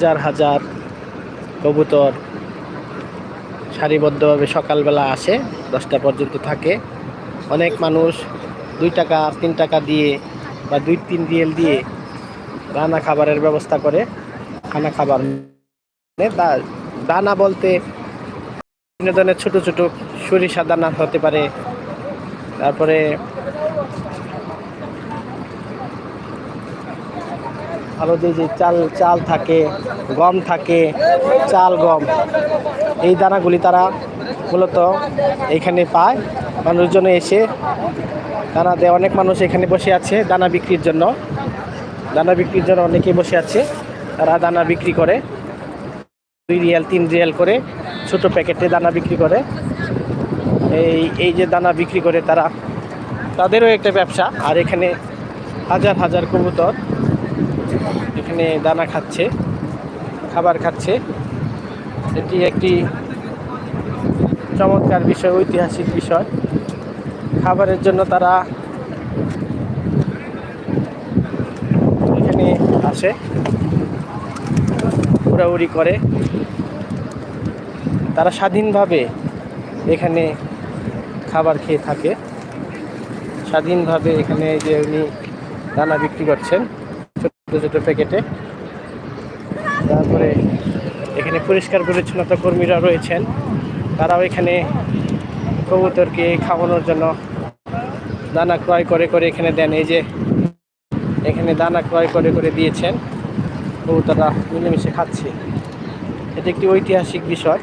হাজার হাজার কবুতর সারিবদ্ধভাবে সকালবেলা আসে, দশটা পর্যন্ত থাকে। অনেক মানুষ দুই টাকা, তিন টাকা দিয়ে বা দুই তিন রিয়েল দিয়ে দানা খাবারের ব্যবস্থা করে। খানা খাবার মানে দানা বলতে বিভিন্ন ধরনের ছোটো ছোটো সরিষা দানা হতে পারে। তারপরে আরও যে যে চাল চাল থাকে, গম থাকে, চাল, গম, এই দানাগুলি তারা মূলত এখানে পায়। মানুষজন এসে দানা দেয়। অনেক মানুষ এখানে বসে আছে দানা বিক্রির জন্য। দানা বিক্রির জন্য অনেকেই বসে আছে। তারা দানা বিক্রি করে। দুই রিয়াল, তিন রিয়াল করে ছোট প্যাকেটে দানা বিক্রি করে। এই এই যে দানা বিক্রি করে তারা। তাদেরও একটা ব্যবসা। আর এখানে হাজার হাজার কবুতর এখানে দানা খাচ্ছে, খাবার খাচ্ছে। এটি একটি চমৎকার বিষয়, ঐতিহাসিক বিষয়। খাবারের জন্য তারা এখানে আসে, উড়াউড়ি করে। তারা স্বাধীনভাবে এখানে খাবার খেয়ে থাকে। স্বাধীনভাবে এখানে যে উনি দানা বিক্রি করছেন। ছোটো প্যাকেটে। তারপরে এখানে পরিষ্কার পরিচ্ছন্নতা কর্মীরা রয়েছেন। তারাও এখানে কবুতরকে খাওয়ানোর জন্য দানা ক্রয় করে করে এখানে দেন। এই যে এখানে দানা ক্রয় করে করে দিয়েছেন। কবুতররা মিলেমিশে খাচ্ছে। এটি একটি ঐতিহাসিক বিষয়।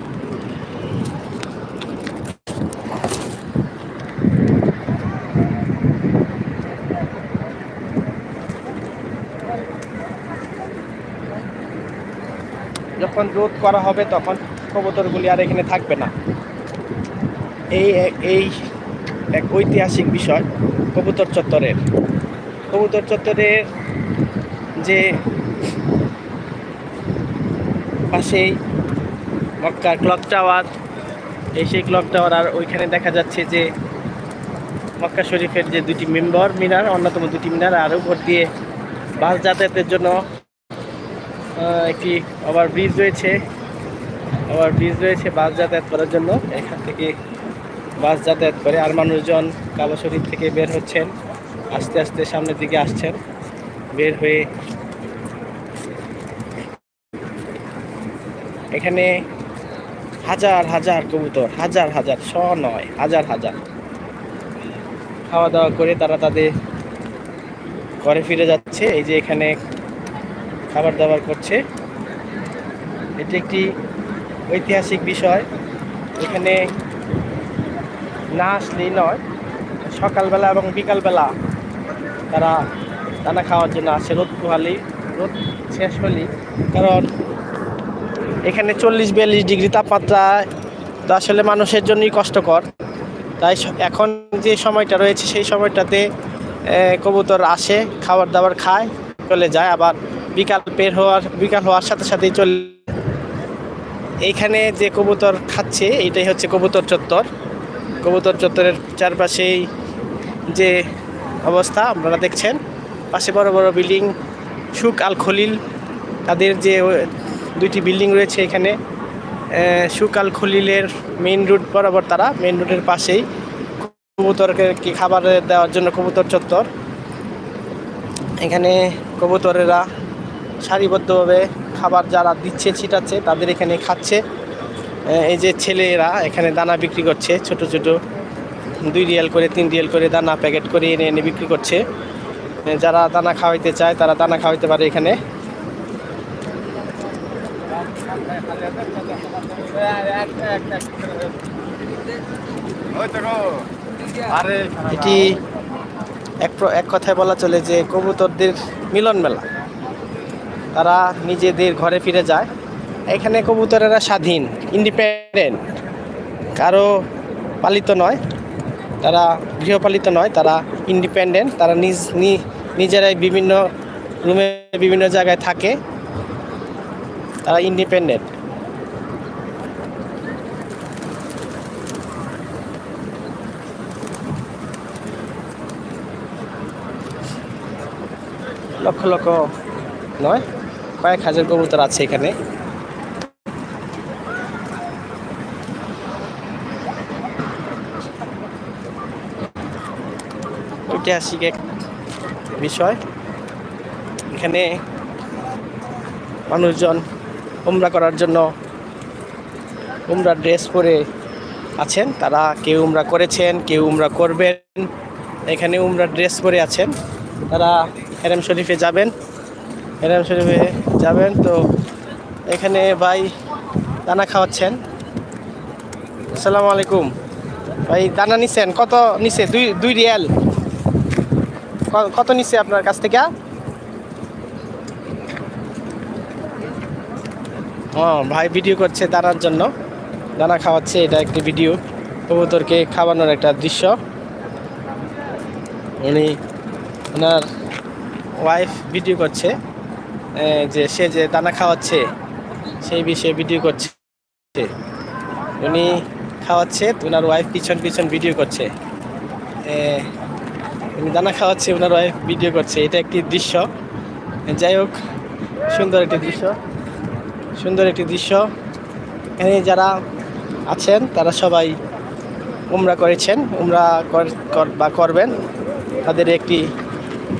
যখন রোধ করা হবে তখন কবুতরগুলি আর এখানে থাকবে না। এই এই এক ঐতিহাসিক বিষয় কবুতর চত্বরের। কবুতর চত্বরের যে পাশেই মক্কার ক্লক টাওয়ার, এই সেই ক্লক টাওয়ার আর ওইখানে দেখা যাচ্ছে যে মক্কা শরীফের যে দুটি মেম্বার মিনার, অন্যতম দুটি মিনার আর উপর দিয়ে বাস যাতায়াতের জন্য একটি ওভার ব্রিজ রয়েছে। ওভার ব্রিজ রয়েছে বাস যাতায়াত করার জন্য। এখান থেকে বাস যাতায়াত করে আর মানুষজন কালো শরীর থেকে বের হচ্ছেন। আস্তে আস্তে সামনের দিকে আসছেন। বের হয়ে এখানে হাজার হাজার কবুতর, হাজার হাজার, শ নয়, হাজার হাজার। খাওয়া দাওয়া করে তারা তাদের ঘরে ফিরে যাচ্ছে। এই যে এখানে খাবার দাবার করছে। এটি একটি ঐতিহাসিক বিষয়। এখানে না আসলেই নয়, সকালবেলা এবং বিকালবেলা তারা দানা খাওয়ার জন্য আসে। রোদ পোহালি রোদ শেষ হলেই। কারণ এখানে চল্লিশ বিয়াল্লিশ ডিগ্রি তাপমাত্রা, তো আসলে মানুষের জন্যই কষ্টকর। তাই এখন যে সময়টা রয়েছে, সেই সময়টাতে কবুতর আসে, খাবার দাবার খায়, চলে যায়। আবার বিকাল বের হওয়ার, বিকাল হওয়ার সাথে সাথেই চলে। এইখানে যে কবুতর খাচ্ছে, এইটাই হচ্ছে কবুতর চত্বর। কবুতর চত্বরের চারপাশেই যে অবস্থা, আপনারা দেখছেন। পাশে বড় বড় বিল্ডিং সুক আল খলিল। তাদের যে দুইটি বিল্ডিং রয়েছে এখানে। সুক আল খলিলের মেইন রুট বরাবর তারা, মেইন রুটের পাশেই কবুতরকে কি খাবার দেওয়ার জন্য কবুতর চত্বর। এখানে কবুতরেরা সারিবদ্ধভাবে খাবার যারা দিচ্ছে, ছিটাচ্ছে, তাদের এখানে খাচ্ছে। এই যে ছেলেরা এখানে দানা বিক্রি করছে, ছোট ছোট। দুই রিয়াল করে, তিন রিয়াল করে দানা প্যাকেট করে এনে এনে বিক্রি করছে। যারা দানা খাওয়াইতে চায়, তারা দানা খাওয়াইতে পারে এখানে। এটি এক এক কথায় বলা চলে যে কবুতরদের মিলন মেলা তারা নিজেদের ঘরে ফিরে যায়। এখানে কবুতরেরা স্বাধীন ইন্ডিপেন্ডেন্ট কারও পালিত নয়, তারা গৃহপালিত নয়, তারা ইন্ডিপেন্ডেন্ট তারা নিজ নিজেরাই বিভিন্ন রুমে বিভিন্ন জায়গায় থাকে। তারা ইন্ডিপেন্ডেন্ট লক্ষ লক্ষ নয়। কয়েক হাজার কবুতর আছে এখানে। ঐতিহাসিক এক বিষয়। এখানে মানুষজন উমরা করার জন্য উমরা ড্রেস পরে আছেন। তারা কেউ উমরা করেছেন, কেউ উমরা করবেন। এখানে উমরা ড্রেস পরে আছেন। তারা হেরেম শরীফে যাবেন। হেরেম শরীফে যাবেন। তো এখানে ভাই দানা খাওয়াচ্ছেন। আসসালামু আলাইকুম। ভাই দানা নিছেন? কত নিছে? দুই দুই রিয়াল। কত নিচ্ছে আপনার কাছ থেকে? হ্যাঁ ভাই ভিডিও করছে দানার জন্য। দানা খাওয়াচ্ছে, এটা একটি ভিডিও। কবুতরকে খাওয়ানোর একটা দৃশ্য। উনি ওনার ওয়াইফ ভিডিও করছে। যে সে যে দানা খাওয়াচ্ছে, সেই বিষয়ে ভিডিও করছে। উনি খাওয়াচ্ছে ওনার ওয়াইফ পিছন পিছন ভিডিও করছে। উনি দানা খাওয়াচ্ছে ওনার ওয়াইফ ভিডিও করছে। এটা একটি দৃশ্য। যাই হোক, সুন্দর একটি দৃশ্য। সুন্দর একটি দৃশ্য। এখানে যারা আছেন, তারা সবাই উমরা করেছেন, উমরা বা করবেন। তাদের একটি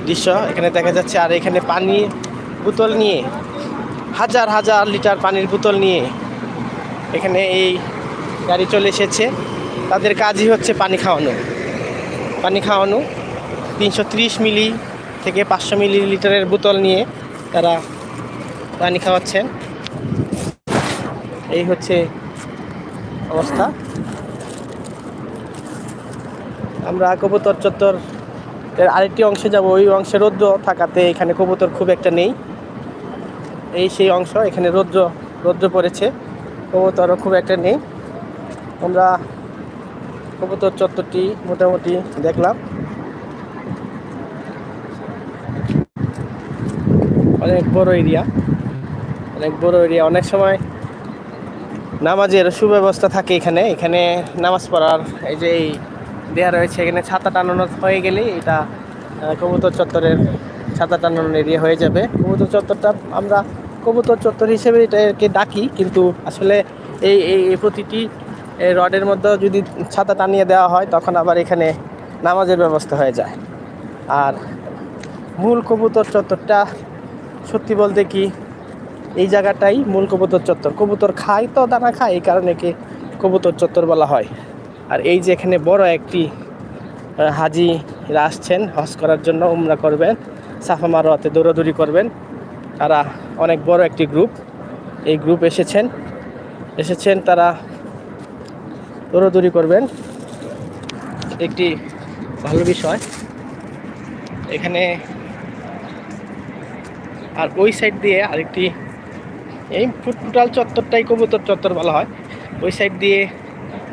দৃশ্য। এখানে দেখা যাচ্ছে, আর এখানে পানি বোতল নিয়ে, হাজার হাজার লিটার পানির বোতল নিয়ে এখানে এই গাড়ি চলে এসেছে। তাদের কাজই হচ্ছে পানি খাওয়ানো। পানি খাওয়ানো, তিনশো ত্রিশ মিলি থেকে পাঁচশো মিলি লিটারের বোতল নিয়ে তারা পানি খাওয়াচ্ছেন। এই হচ্ছে অবস্থা। আমরা কবুতর চত্বর এর আরেকটি অংশে যাব, ওই অংশে রৌদ্র থাকাতে এখানে কবুতর খুব একটা নেই। এই সেই অংশ, এখানে রৌদ্র রৌদ্র পড়েছে, কবুতরও খুব একটা নেই। আমরা কবুতর চত্বরটি মোটামুটি দেখলাম। অনেক বড় এরিয়া, অনেক বড় এরিয়া। অনেক সময় নামাজের সুব্যবস্থা থাকে এখানে। এখানে নামাজ পড়ার, এই যে এই দেয়া রয়েছে। এখানে ছাতা টানানো হয়ে গেলেই এটা কবুতর চত্বরের ছাতা টানানোর এরিয়া হয়ে যাবে। কবুতর চত্বরটা আমরা কবুতর চত্বর হিসেবে এটাকে ডাকি, কিন্তু আসলে এই এই এই প্রতিটি রডের মধ্যে যদি ছাতা টানিয়ে দেওয়া হয়, তখন আবার এখানে নামাজের ব্যবস্থা হয়ে যায়। আর মূল কবুতর চত্বরটা সত্যি বলতে কি, এই জায়গাটাই মূল কবুতর চত্বর। কবুতর খায় তো দানা খায়, এই কারণে একে কবুতর চত্বর বলা হয়। আর এই যে এখানে বড় একটি হাজিরা আসছেন, হজ করার জন্য উমরা করবেন, সাফা মারোয়াতে দৌড়াদৌড়ি করবেন। তারা অনেক বড় একটি গ্রুপ, এই গ্রুপ এসেছেন। এসেছেন তারা দৌড়াদৌড়ি করবেন। একটি ভালো বিষয়, এখানে আর ওই সাইড দিয়ে আরেকটি, এই টোটাল চত্বরটাই কবুতর চত্বর বলা হয়। ওই সাইড দিয়ে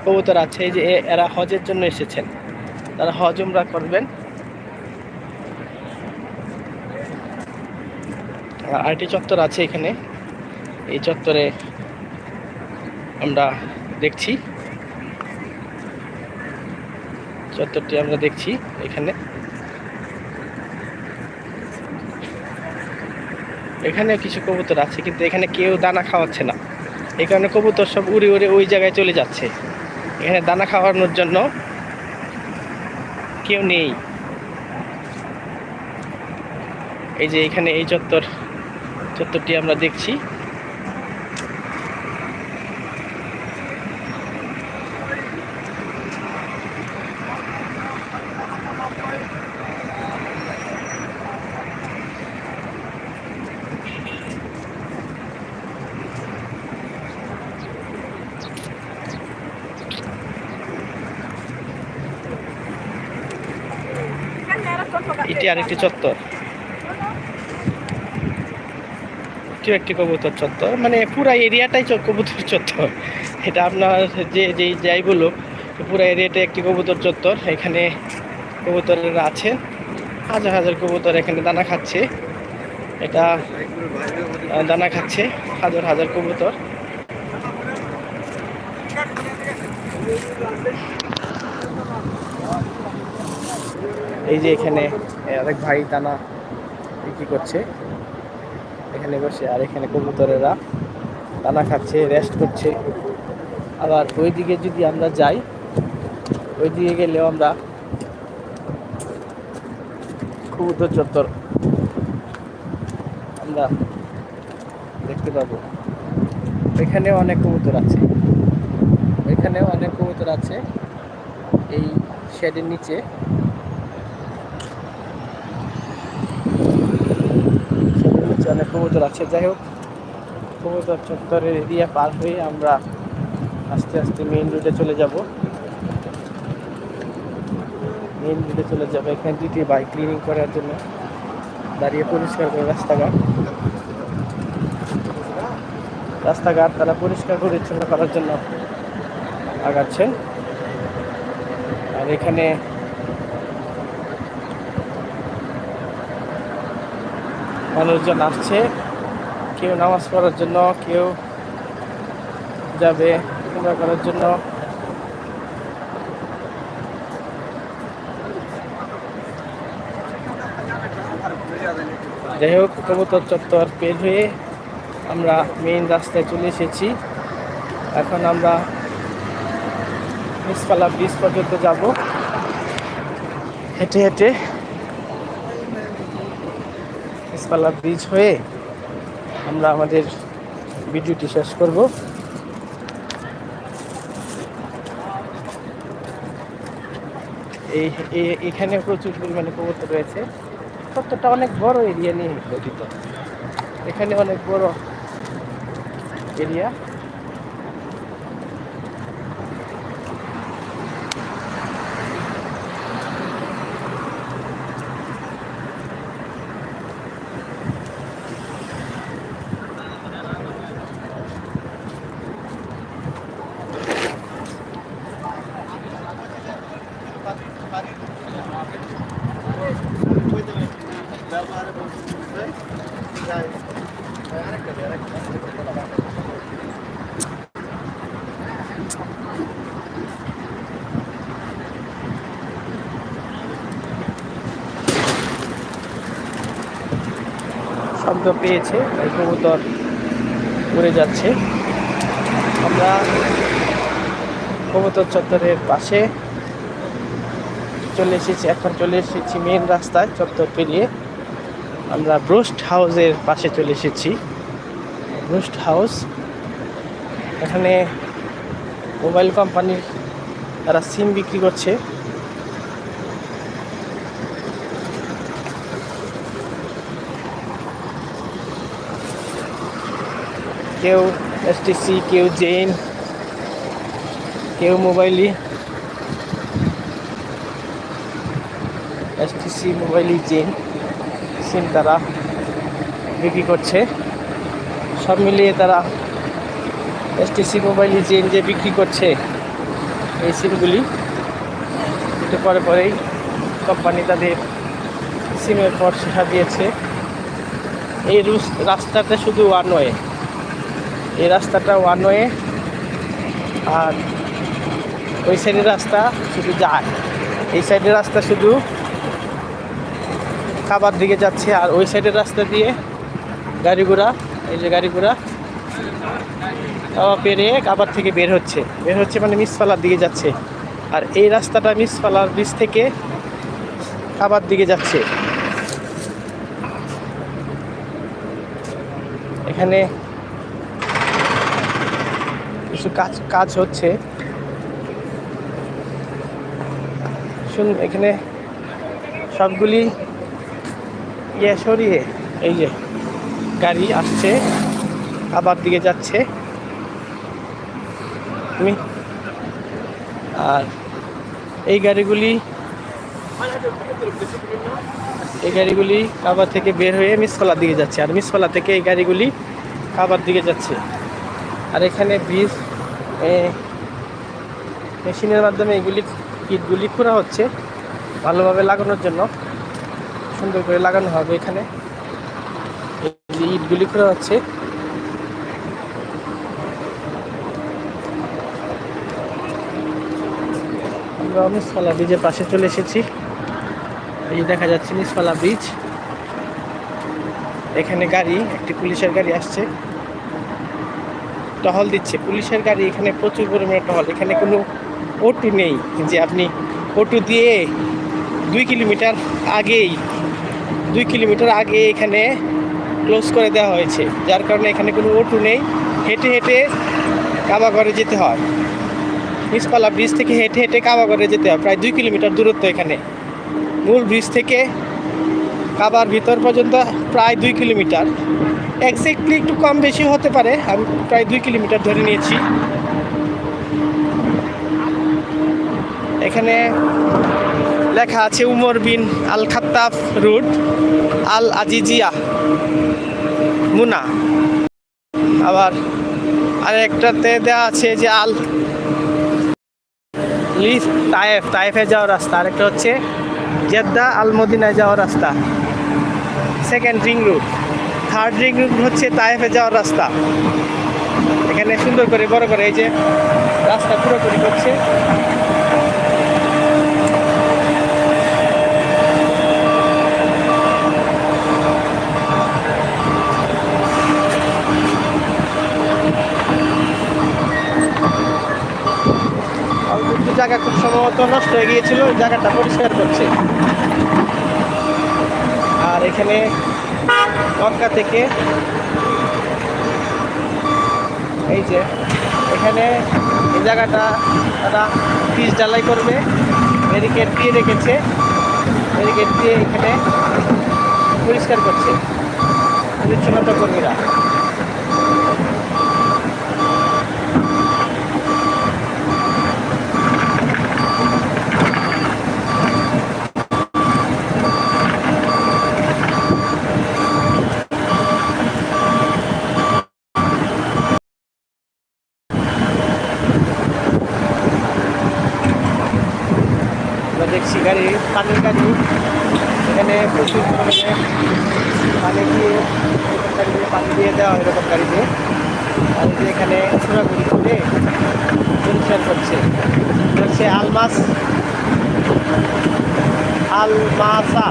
কবুতর আছে, এই যে এরা হজের জন্য এসেছেন। তারা হজ উমরা করবেন। আর আরেকটি চত্বর আছে এখানে। এই চত্বরে আমরা দেখছি। চত্বরটি আমরা দেখছি এখানে। এখানে কিছু কবুতর আছে, কিন্তু এখানে কেউ দানা খাওয়াচ্ছে না। এই কারণে কবুতর সব উড়ে উড়ে ওই জায়গায় চলে যাচ্ছে। এখানে দানা খাওয়ানোর জন্য কেউ নেই। এই যে এখানে এই চত্বর চত্বরটি আমরা দেখছি। এটি আরেকটি চত্বর। এটিও একটি কবুতর চত্বর। মানে পুরা এরিয়াটাই কবুতর চত্বর। এটা আপনার যে, যেই, যাই বলুক, পুরো এরিয়াটা একটি কবুতর চত্বর। এখানে কবুতরেরা আছে। হাজার হাজার কবুতর এখানে দানা খাচ্ছে। এটা দানা খাচ্ছে। হাজার হাজার কবুতর। এই যে এখানে আরেক ভাই দানা বিক্রি করছে। এখানে বসে, আর এখানে কবুতরেরা দানা খাচ্ছে রেস্ট করছে। আবার ওইদিকে যদি আমরা যাই, ওইদিকে গেলেও আমরা কবুতর চত্বর আমরা দেখতে পাবো। এখানেও অনেক কবুতর আছে। এখানেও অনেক কবুতর আছে। এই শেডের নিচে নিচে কবুতর আছে। যাই হোক, কবুতর চত্বরের এরিয়া পার হয়ে আমরা আস্তে আস্তে মেইন রোডে চলে যাব। মেইন রোডে চলে যাব এখানে দুটি বাইক ক্লিনিং করার জন্য। দাঁড়িয়ে পরিষ্কার করে রাস্তাঘাট। রাস্তাঘাট তারা পরিষ্কার পরিচ্ছন্ন করার জন্য আগাচ্ছেন আর এখানে মানুষজন আসছে। কেউ নামাজ পড়ার জন্য, কেউ যাবে উমরা করার জন্য। যাই হোক, কবুতর চত্বর পের হয়ে আমরা মেইন রাস্তায় চলে এসেছি। এখন আমরা মিসপালা ব্রিজ পর্যন্ত যাব। হেঁটে হেঁটে মিসপালা ব্রিজ হয়ে আমরা আমাদের ভিডিওটি শেষ করব। এই এখানে প্রচুর পরিমাণে কবুতর রয়েছে। চত্বরটা অনেক বড় এরিয়া নিয়ে গঠিত। এখানে অনেক বড় এরিয়া শব্দ পেয়েছে, তাই কবুতর উড়ে যাচ্ছে। আমরা কবুতর চত্বরের পাশে চলে এসেছি, এখন চলে এসেছি মেন রাস্তায় চত্বর পেরিয়ে। আমরা ব্রোস্ট হাউসের পাশে চলে এসেছি। ব্রোস্ট হাউস এখানে মোবাইল কোম্পানির তারা সিম বিক্রি করছে। কেউ এসটিসি কেউ জেন কেউ মোবাইলই এসটিসি মোবাইলই জেন সিম তারা বিক্রি করছে। সব মিলিয়ে তারা এসটিসি মোবাইলই জেন যে বিক্রি করছে এই সিমগুলি একটু পরে পরেই কোম্পানি তাদের সিমের পর শিখা দিয়েছে। এই রুস রাস্তাটা শুধু ওয়ান ওয়ে এই রাস্তাটা ওয়ান ওয়ে আর ওই সাইডের রাস্তা শুধু যায়। এই সাইডের রাস্তা শুধু কাবার দিকে যাচ্ছে, আর ওই সাইডের রাস্তা দিয়ে গাড়ি ঘোড়া, এই যে গাড়ি ঘোড়া পেরে কাবার থেকে বের হচ্ছে। বের হচ্ছে মানে মিসফালার দিকে যাচ্ছে। আর এই রাস্তাটা মিসফালার ব্রিজ থেকে কাবার দিকে যাচ্ছে। এখানে কিছু কাজ কাজ হচ্ছে। শুন এখানে সবগুলি ইয়ে সরিয়ে, এই যে গাড়ি আসছে, আবার দিকে যাচ্ছে। তুমি, আর এই গাড়িগুলি এই গাড়িগুলি কাবার থেকে বের হয়ে মিসফলা দিকে যাচ্ছে, আর মিসফলা থেকে এই গাড়িগুলি কাবার দিকে যাচ্ছে। আর এখানে ব্রিজ মেশিনের মাধ্যমে এগুলি ইটগুলি খোঁড়া হচ্ছে ভালোভাবে লাগানোর জন্য। সুন্দর করে লাগানো হবে এখানে। ইটগুলি খোঁড়া হচ্ছে। আমরা মিসফালা ব্রিজের পাশে চলে এসেছি। এই দেখা যাচ্ছে মিসফালা ব্রিজ। এখানে গাড়ি, একটি পুলিশের গাড়ি আসছে। টহল দিচ্ছে। পুলিশের গাড়ি এখানে প্রচুর পরিমাণে টহল। এখানে কোনো অটো নেই যে আপনি অটো দিয়ে দুই কিলোমিটার আগেই, দুই কিলোমিটার আগে এখানে ক্লোজ করে দেওয়া হয়েছে। যার কারণে এখানে কোনো অটো নেই। হেঁটে হেঁটে কাবাগড়ে যেতে হয়। মিসপালা ব্রিজ থেকে হেঁটে হেঁটে কাবাগড়ে যেতে হয়। প্রায় দুই কিলোমিটার দূরত্ব এখানে। মূল ব্রিজ থেকে কাবার ভিতর পর্যন্ত প্রায় দুই কিলোমিটার। এক্স্যাক্টলি একটু কম বেশি হতে পারে, আমি প্রায় দুই কিলোমিটার ধরে নিয়েছি। এখানে লেখা আছে Umar bin al Khattab route al Aziziyah Muna. আবার আর আরেকটাতে দেওয়া আছে যে আল লিফ, তায়েফ, তায়েফে যাওয়ার রাস্তা। আরেকটা হচ্ছে জেদ্দা আল মদিনায় যাওয়ার রাস্তা। Second ring route. Third ring route হচ্ছে তায়েফে যাওয়ার রাস্তা। এখানে সুন্দর করে, বড় করে এই যে রাস্তা পুরোপুরি করছে। জায়গা খুব সম্ভবত নষ্ট হয়ে গিয়েছিল, ওই জায়গাটা পরিষ্কার করছে। এখানে মক্কা থেকে। এই যে, এখানে এই জায়গাটা তারা পিস ঢালাই করবে ব্যারিকেড দিয়ে রেখেছে। ব্যারিকেড দিয়ে এখানে পরিষ্কার করছে। পরিচ্ছন্নতা কর্মীরা আমরা দেখছি গাড়ি পানির গাড়ি এখানে প্রচুর পরিমাণে পানি দিয়ে এরকম গাড়িগুলো পানি দিয়ে দেওয়া হয় এরকম গাড়িতে আর এই যে এখানে ছোড়াগুড়ি করে পরিষ্কার করছে এটা হচ্ছে Almas Almasa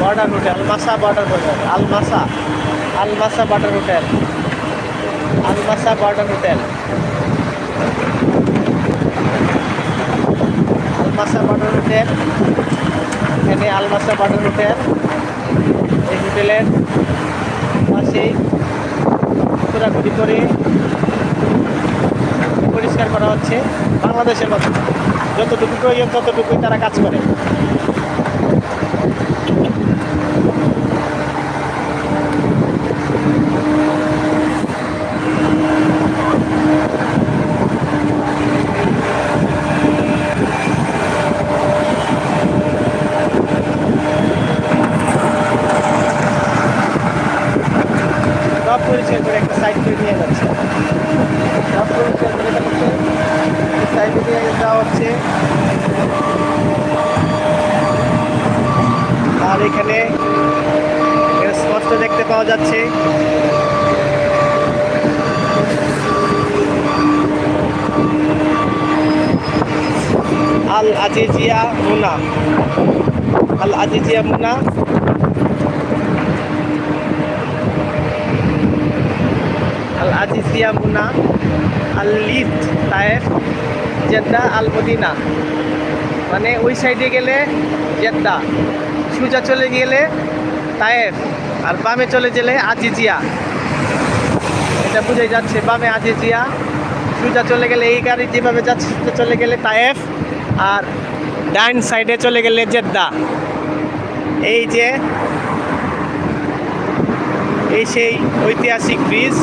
border hotel Almasa border hotel Almasa Almasa border hotel. Almasa border hotel. Almasa border hotel. এখানে আলমাসা বর্ডার হোটেল। এই হোটেলের পাশেই ঘোরাঘুরি করে পরিষ্কার করা হচ্ছে বাংলাদেশের মতো। যতটুকু প্রয়োজন, ততটুকুই তারা কাজ করে সব পরিষ্কার করে একটা সাইড করে নিয়ে যাচ্ছে। আর এখানে স্পষ্ট দেখতে পাওয়া যাচ্ছে। Al Aziziyah Muna. Al Aziziyah Muna. Al Muna al Lif Taif Jeddah al Madinah. মানে ওই সাইডে গেলে জেদ্দা, সুজা চলে গেলে তায়েফ, আর বামে চলে গেলে আজিজিয়া। এটা বুঝাই যাচ্ছে, বামে আজিজিয়া, সুজা চলে গেলে এই গাড়ি, যেভাবে যাচ্ছে চলে গেলে তায়েফ, আর ডাইন সাইডে চলে গেলে জেদ্দা। এই যে, এই সেই ঐতিহাসিক ব্রিজ।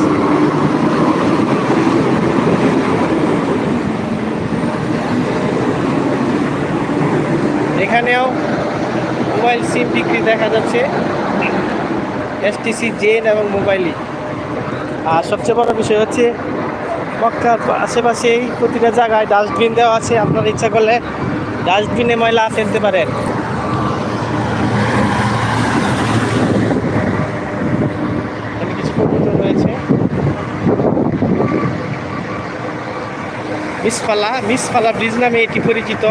এখানেও মোবাইল সিম বিক্রি দেখা যাচ্ছে। এসটিসি জেন এবং মোবাইলই আর সবচেয়ে বড় বিষয় হচ্ছে, মক্কার আশেপাশেই প্রতিটা জায়গায় ডাস্টবিন দেওয়া আছে। আপনার ইচ্ছা করলে ডাস্টবিনে ময়লা ফেলতে পারেন। মিসফালা মিসফালা ব্রিজ নামে এটি পরিচিত।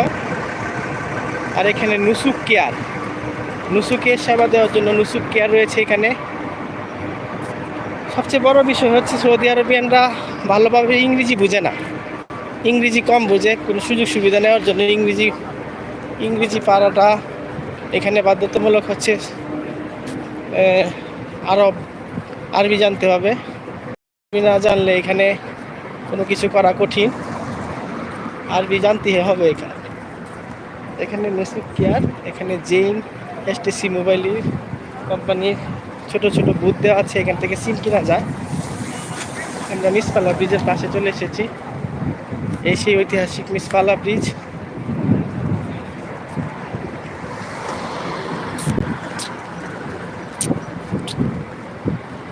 আর এখানে নুসুক কেয়ার। নুসুকে সেবা দেওয়ার জন্য নুসুক কেয়ার রয়েছে এখানে। সবচেয়ে বড় বিষয় হচ্ছে সৌদি আরবিয়ানরা ভালোভাবে ইংরেজি বুঝে না। ইংরেজি কম বোঝে, কোনো সুযোগ সুবিধা নেওয়ার জন্য ইংরেজি ইংরেজি পারাটা এখানে বাধ্যতামূলক হচ্ছে আরব, আরবি জানতে হবে। আরবি না জানলে এখানে কোনো কিছু করা কঠিন। আরবি জানতে হবে এখানে। এখানে নেসুক কেয়ার, এখানে জেইন এসটিসি মোবাইল কোম্পানির ছোট ছোট বুথ দেওয়া আছে, এখান থেকে সিম কিনা যায়। আমরা মিসপালা ব্রিজের পাশে চলে এসেছি। এই সেই ঐতিহাসিক মিসপালা ব্রিজ।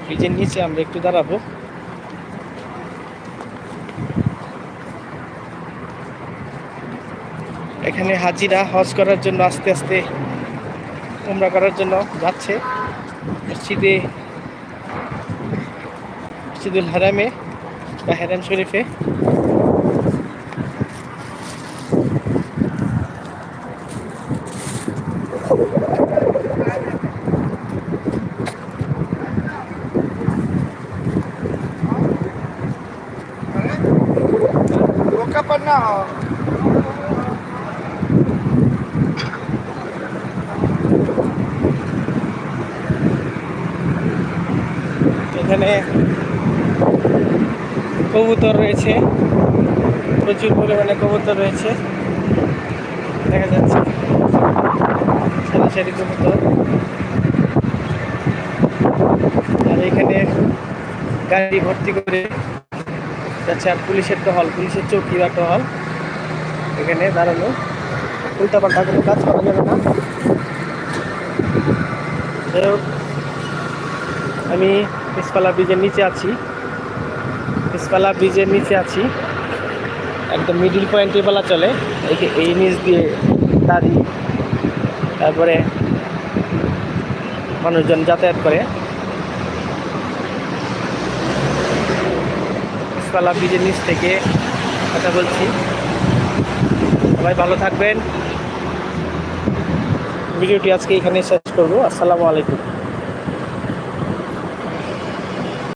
ব্রিজের নিচে আমরা একটু দাঁড়াবো। এখানে হাজিরা হজ করার জন্য আস্তে আস্তে উমরা করার জন্য যাচ্ছে। মসজিদে, মসজিদুল হারামে বা হেরাম শরীফে pa na oh. এখানে কবুতর রয়েছে। প্রচুর পরিমাণে কবুতর রয়েছে। দেখা যাচ্ছে। সারি সারি কবুতর। আর এখানে গাড়ি ভর্তি করে যাচ্ছে আর পুলিশের টহল, পুলিশের চৌকি বা টহল। এখানে দাঁড়ানো উল্টাপাল্টা কোনো কাজ করা যাবে না। আমি পিসপালা ব্রিজের নিচে আছি। পিসপালা ব্রিজের নিচে আছি। একদম মিডিল পয়েন্টে বলা চলে। এই এই নিচ দিয়ে গাড়ি তারপরে মানুষজন যাতায়াত করে। পিসপালা ব্রিজের নিচ থেকে কথা বলছি। সবাই ভালো থাকবেন। ভিডিওটি আজকে এখানে শেষ করব। আসসালামু আলাইকুম।